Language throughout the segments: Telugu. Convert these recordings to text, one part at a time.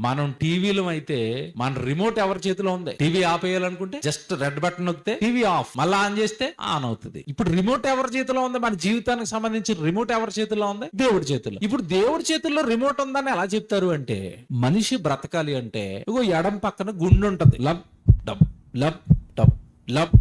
మనం టీవీలో అయితే మన రిమోట్ ఎవరి చేతిలో ఉంది? టీవీ ఆపేయాలనుకుంటే జస్ట్ రెడ్ బటన్ నొక్కితే టీవీ ఆఫ్ మళ్ళీ ఆన్ చేస్తే ఆన్ అవుతుంది. ఇప్పుడు రిమోట్ ఎవరి చేతిలో ఉంది? మన జీవితానికి సంబంధించిన రిమోట్ ఎవరి చేతిలో ఉంది? దేవుడి చేతిలో. ఇప్పుడు దేవుడి చేతుల్లో రిమోట్ ఉందని ఎలా చెప్తారు అంటే మనిషి బ్రతకాలి అంటే ఇగో ఎడం పక్కన గుండు ఉంటది. లబ్ డబ్ లబ్ డబ్ లబ్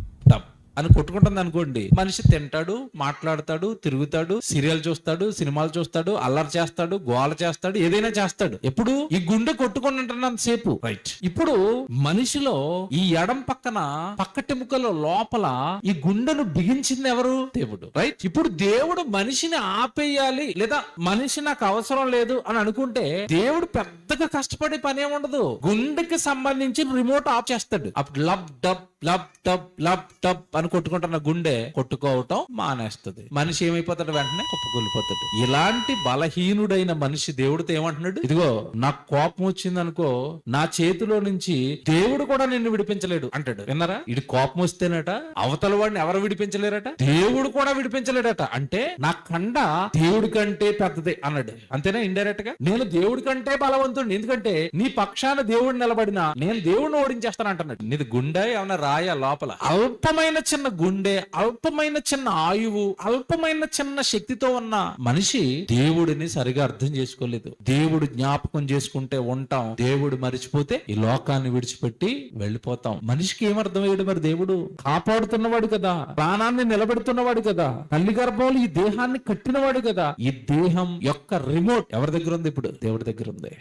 అని కొట్టుకుంటుంది అనుకోండి. మనిషి తింటాడు మాట్లాడతాడు తిరుగుతాడు సీరియల్ చూస్తాడు సినిమాలు చూస్తాడు అల్లరి చేస్తాడు గోల చేస్తాడు ఏదైనా చేస్తాడు. ఎప్పుడు? ఈ గుండె కొట్టుకుంటున్నంత సేపు. రైట్ ఇప్పుడు మనిషిలో ఈ ఎడం పక్కన పక్కటెముకల లోపల ఈ గుండెను బిగించింది ఎవరు? దేవుడు. రైట్ ఇప్పుడు దేవుడు మనిషిని ఆపేయాలి. లేదా మనిషి నాకు అవసరం లేదు అని అనుకుంటే దేవుడు పెద్దగా కష్టపడే పని ఏముండదు గుండెకి సంబంధించి రిమోట్ ఆఫ్ చేస్తాడు. అప్పుడు lub dub lub dub lub dub అని కొట్టుకుంటున్న గుండె కొట్టుకోవటం మానేస్తుంది. మనిషి ఏమైపోతాడు వెంటనే కుప్పకూలిపోతాడు. ఇలాంటి బలహీనుడైన మనిషి దేవుడితో ఏమంటున్నాడు? ఇదిగో నాకు కోపం వచ్చింది అనుకో నా చేతిలో నుంచి దేవుడు కూడా నిన్ను విడిపించలేడు అంటాడు. విన్నారా? ఇది కోపం వస్తేనట అవతల వాడిని ఎవరు విడిపించలేరట? దేవుడు కూడా విడిపించలేడట. అంటే నా కండ దేవుడి కంటే పెద్దది అన్నాడు. అంతేనా ఇండైరెక్ట్గా? నేను దేవుడి కంటే బలవంతుడిని. ఎందుకంటే నీ పక్షాన దేవుడు నిలబడినా నేను దేవుడిని ఓడించేస్తాను అంటున్నాడు. నీది గుండె ఏమన్నా రాయ లోపల? అల్పమైన చిన్న గుండె అల్పమైన చిన్న ఆయువు అల్పమైన చిన్న శక్తితో ఉన్న మనిషి దేవుడిని సరిగా అర్థం చేసుకోలేదు. దేవుడు జ్ఞాపకం చేసుకుంటే ఉంటాం దేవుడు మరిచిపోతే ఈ లోకాన్ని విడిచిపెట్టి వెళ్ళిపోతాం. మనిషికి ఏమర్థమయ్యాడు మరి దేవుడు? కాపాడుతున్నవాడు కదా ప్రాణాన్ని నిలబెడుతున్నవాడు కదా తల్లి గర్భంలో ఈ దేహాన్ని కట్టినవాడు కదా. ఈ దేహం యొక్క రిమోట్ ఎవరి దగ్గర ఉంది ఇప్పుడు? దేవుడి దగ్గర ఉంది.